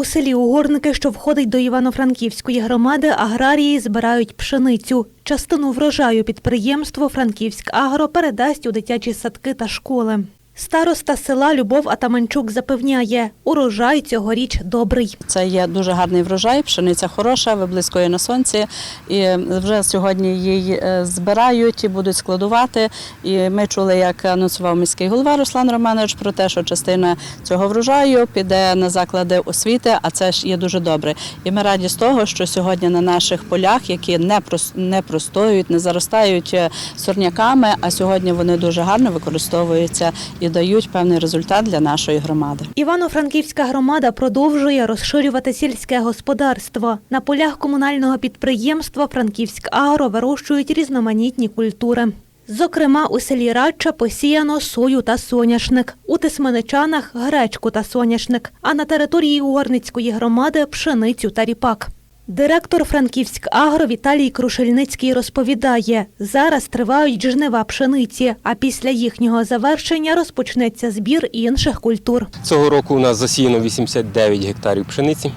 У селі Угорники, що входить до Івано-Франківської громади, аграрії збирають пшеницю. Частину врожаю підприємство Франківськ Агро передасть у дитячі садки та школи. Староста села Любов Атаманчук запевняє, урожай цьогоріч добрий. Це є дуже гарний врожай, пшениця хороша, виблискує на сонці. І вже сьогодні її е, збирають і будуть складувати. І ми чули, як анонсував міський голова Руслан Романович про те, що частина цього врожаю піде на заклади освіти, а це ж є дуже добре. І ми раді з того, що сьогодні на наших полях, які не не простоюють, не заростають е, сорняками, а сьогодні вони дуже гарно використовуються і дають певний результат для нашої громади. Івано-Франківська громада продовжує розширювати сільське господарство. На полях комунального підприємства Франківськ Агро вирощують різноманітні культури. Зокрема, у селі Радча посіяно сою та соняшник, у Тисменичанах – гречку та соняшник, а на території Угорницької громади – пшеницю та ріпак. Директор Франківськ Агро Віталій Крушельницький розповідає, зараз тривають жнива пшениці, а після їхнього завершення розпочнеться збір інших культур. Цього року у нас засіяно 89 гектарів пшениці.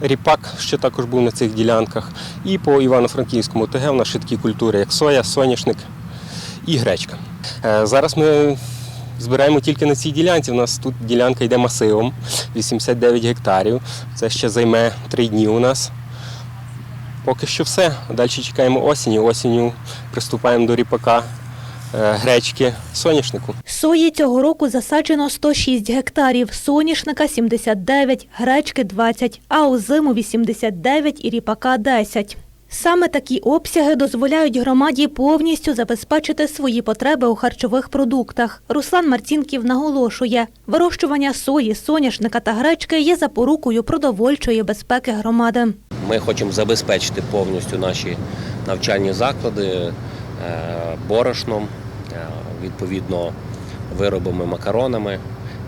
Ріпак ще також був на цих ділянках. І по Івано-Франківському ТГ у нас такі культури, як соя, соняшник і гречка. Е, Зараз ми збираємо тільки на цій ділянці. У нас тут ділянка йде масивом 89 гектарів. Це ще займе 3 дні у нас. Поки що все. Далі чекаємо осені. Осінню приступаємо до ріпака, е, гречки, соняшнику. Сої цього року засаджено 106 гектарів, соняшника 79, гречки 20, а озиму 89 і ріпака 10. Саме такі обсяги дозволяють громаді повністю забезпечити свої потреби у харчових продуктах. Руслан Марцінків наголошує, вирощування сої, соняшника та гречки є запорукою продовольчої безпеки громади. Ми хочемо забезпечити повністю наші навчальні заклади е, борошном, е, відповідно виробами, макаронами.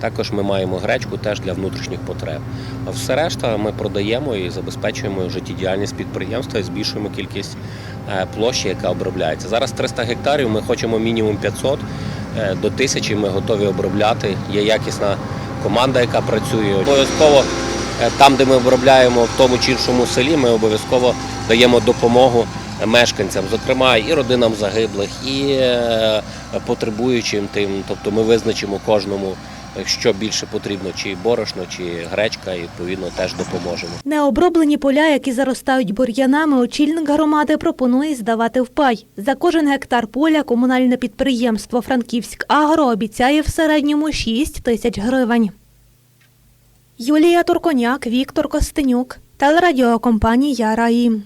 Також ми маємо гречку теж для внутрішніх потреб. А все решта ми продаємо і забезпечуємо життєдіяльність підприємства і збільшуємо кількість е, площі, яка обробляється. Зараз 300 гектарів, ми хочемо мінімум 500 е, до 1000 ми готові обробляти. Є якісна команда, яка працює. Обов'язково Е, Там, де ми обробляємо в тому чи іншому селі, ми обов'язково даємо допомогу мешканцям, зокрема і родинам загиблих, і потребуючим тим. Тобто ми визначимо кожному, е, що більше потрібно, чи борошно, чи гречка, і відповідно теж допоможемо. Необроблені поля, які заростають бур'янами, очільник громади пропонує здавати в пай. За кожен гектар поля комунальне підприємство Франківськ Агро обіцяє в середньому 6 тисяч гривень. Юлія Турконяк, Віктор Костенюк, телерадіокомпанія Раї.